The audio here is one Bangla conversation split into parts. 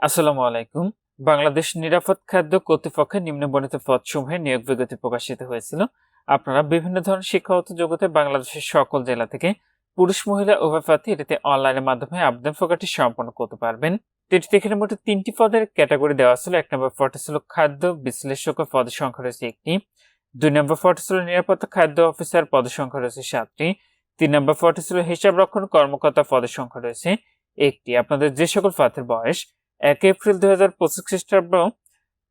আসসালামু আলাইকুম। বাংলাদেশ নিরাপদ খাদ্য কর্তৃপক্ষের নিম্নবর্ণিত পদসমূহে নিয়োগ বিজ্ঞপ্তি প্রকাশিত হয়েছিল। আপনারা বিভিন্ন ধরনের শিক্ষাগত জগতে বাংলাদেশের সকল জেলা থেকে পুরুষ, মহিলা উভয় প্রার্থী এটিতে অনলাইনের মাধ্যমে আবেদন প্রকারটি সম্পন্ন করতে পারবেন। এটিতে এখানে মোট তিনটি পদের ক্যাটাগরি দেওয়া ছিল এক নম্বর পদটি ছিল খাদ্য বিশ্লেষক পদের সংখ্যা রয়েছে একটি। দুই নম্বর পদটি ছিল নিরাপত্তা খাদ্য অফিসার, পদের সংখ্যা রয়েছে সাতটি। তিন নম্বর পদটি ছিল হিসাব রক্ষণ কর্মকর্তা, পদের সংখ্যা রয়েছে একটি। আপনাদের যে সকল প্রার্থীর বয়স এক এপ্রিল দুই হাজার পঁচিশ খ্রিস্টাব্দ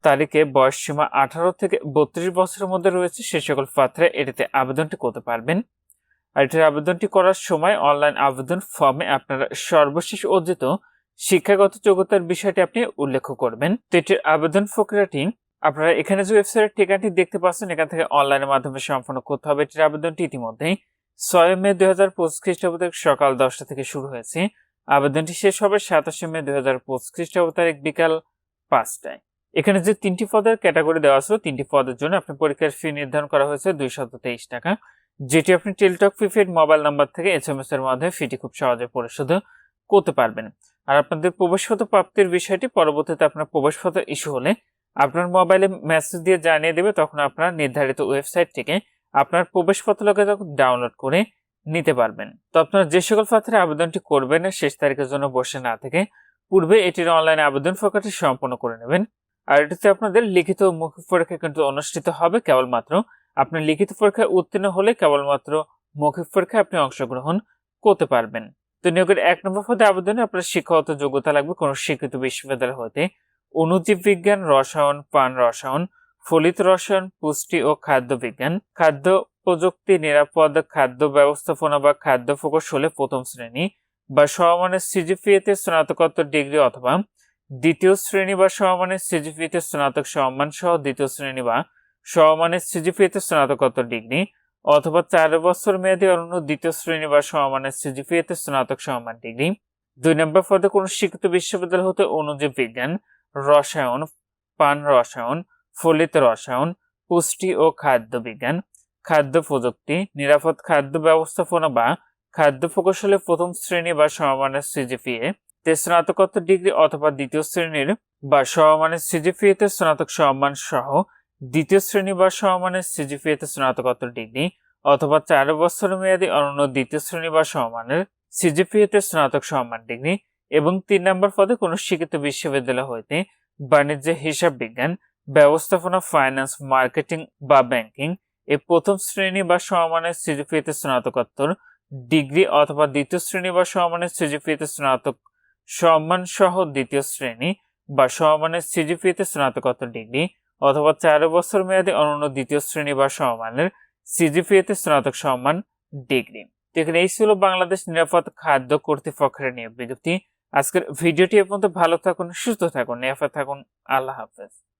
তারিখে বয়স সীমা আঠারো থেকে বত্রিশ বছরের মধ্যে রয়েছে। সে সকল প্রার্থীরা এটিতে আবেদনটি করতে পারবেন। আর এটির আবেদনটি করার সময় অনলাইন আবেদন ফর্মে আপনারা সর্বশেষ অর্জিত শিক্ষাগত যোগ্যতার বিষয়টি আপনি উল্লেখ করবেন। তো এটির আবেদন প্রক্রিয়াটি আপনারা এখানে যে ওয়েবসাইটের ঠিকানাটি দেখতে পাচ্ছেন, এখান থেকে অনলাইনের মাধ্যমে সম্পন্ন করতে হবে। এটির আবেদনটি ইতিমধ্যেই ছয় মে দুই হাজার পঁচিশ খ্রিস্টাব্দ সকাল দশটা থেকে শুরু হয়েছে। আবেদনটি শেষ হবে সাতাশে মে দুই হাজার পঁচিশ খ্রিস্টাব্দ তারিখ বিকাল পাঁচটায়। এখানে যে তিনটি পদের ক্যাটাগরি দেওয়া আছে, তিনটি পদের জন্য আপনার পরীক্ষার ফি নির্ধারণ করা হয়েছে দুইশত তেইশ টাকা। যেটি আপনি টেলিটক প্রিপেড মোবাইল নাম্বার থেকে এস এম এস এর মাধ্যমে ফিটি খুব সহজে পরিশোধ করতে পারবেন। আর আপনাদের প্রবেশপত্র প্রাপ্তির বিষয়টি পরবর্তীতে আপনার প্রবেশপত্র ইস্যু হলে আপনার মোবাইলে মেসেজ দিয়ে জানিয়ে দেবে, তখন আপনার নির্ধারিত ওয়েবসাইট থেকে আপনার প্রবেশপত্রকে ডাউনলোড করে নিতে পারবেন। তো আপনারা যে সকল পাত্রে আবেদনটি করবেন শেষ তারিখের জন্য বসে না থেকে পূর্বে এটির অনলাইনে আবেদন প্রক্রিয়াটি সম্পন্ন করে নেবেন। আর এটিতে আপনাদের লিখিত ও মৌখিক পরীক্ষা কিন্তু অনুষ্ঠিত হবে, কেবলমাত্র আপনি লিখিত পরীক্ষায় উত্তীর্ণ হলে কেবলমাত্র মৌখিক পরীক্ষায় আপনি অংশগ্রহণ করতে পারবেন। তো নিয়োগের এক নম্বর পদে আবেদনে আপনার শিক্ষাগত যোগ্যতা লাগবে কোনো স্বীকৃত বিশ্ববিদ্যালয় হতে। অনুজীব বিজ্ঞান, রসায়ন, পান রসায়ন ফলিত রসায়ন, পুষ্টি ও খাদ্য বিজ্ঞান খাদ্য প্রযুক্তি, নিরাপদ খাদ্য ব্যবস্থাপনা বা খাদ্য হলে প্রথম শ্রেণি বা সমমানের সিজিপিএতে স্নাতকোত্তর ডিগ্রি অথবা দ্বিতীয় শ্রেণি বা সমমানের সিজিপিএতে স্নাতক সম্মান সহ দ্বিতীয় শ্রেণি বা সমমানের সিজিপিএতে স্নাতকোত্তর ডিগ্রি অথবা চার বছর মেয়াদী অন্য দ্বিতীয় শ্রেণি বা সমমানের সিজিপিএতে স্নাতক সম্মান ডিগ্রি। দুই নম্বর পদে কোনো শিক্ষিত বিশ্ববিদ্যালয় হতে অনুজীব বিজ্ঞান, রসায়ন, পান রসায়ন ফলিত রসায়ন, পুষ্টি ও খাদ্য বিজ্ঞান খাদ্য প্রযুক্তি নিরাপদ খাদ্য ব্যবস্থাপনা বা খাদ্য প্রকৌশলে প্রথম শ্রেণি বা সমমানের সিজিপিএ তে স্নাতকোত্তর ডিগ্রি অথবা দ্বিতীয় শ্রেণির বা সমমানের সিজিপিএ তে স্নাতক সম্মান সহ দ্বিতীয় শ্রেণি বা সমমানের সিজিপিএ তে স্নাতকোত্তর ডিগ্রি অথবা চার বছর মেয়াদী অনন্য দ্বিতীয় শ্রেণি বা সমমানের সিজিপিএ তে স্নাতক সম্মান ডিগ্রি এবং তিন নম্বর পদে কোনো শিক্ষিত বিশ্ববিদ্যালয় হইতে বাণিজ্য, হিসাব বিজ্ঞান ব্যবস্থাপনা ফাইন্যান্স মার্কেটিং বা ব্যাংকিং এই প্রথম শ্রেণি বা সমমানের সিজিপিএতে স্নাতকোত্তর, ডিগ্রি অথবা দ্বিতীয় শ্রেণি বা সমমানের সিজিপিএতে স্নাতক সম্মান সহ দ্বিতীয় শ্রেণি বা সমমানের সিজিপিএতে স্নাতকোত্তর ডিগ্রি অথবা চার বছর মেয়াদী অনন্য দ্বিতীয় শ্রেণি বা সমমানের সিজিপিএতে স্নাতক সম্মান ডিগ্রি। এখানে এই ছিল বাংলাদেশ নিরাপদ খাদ্য কর্তৃপক্ষের নিয়োগ বিজ্ঞপ্তি। আজকের ভিডিওটি এ পর্যন্ত ভালো থাকুন, সুস্থ থাকুন, নিরাপদ থাকুন। আল্লাহ হাফেজ।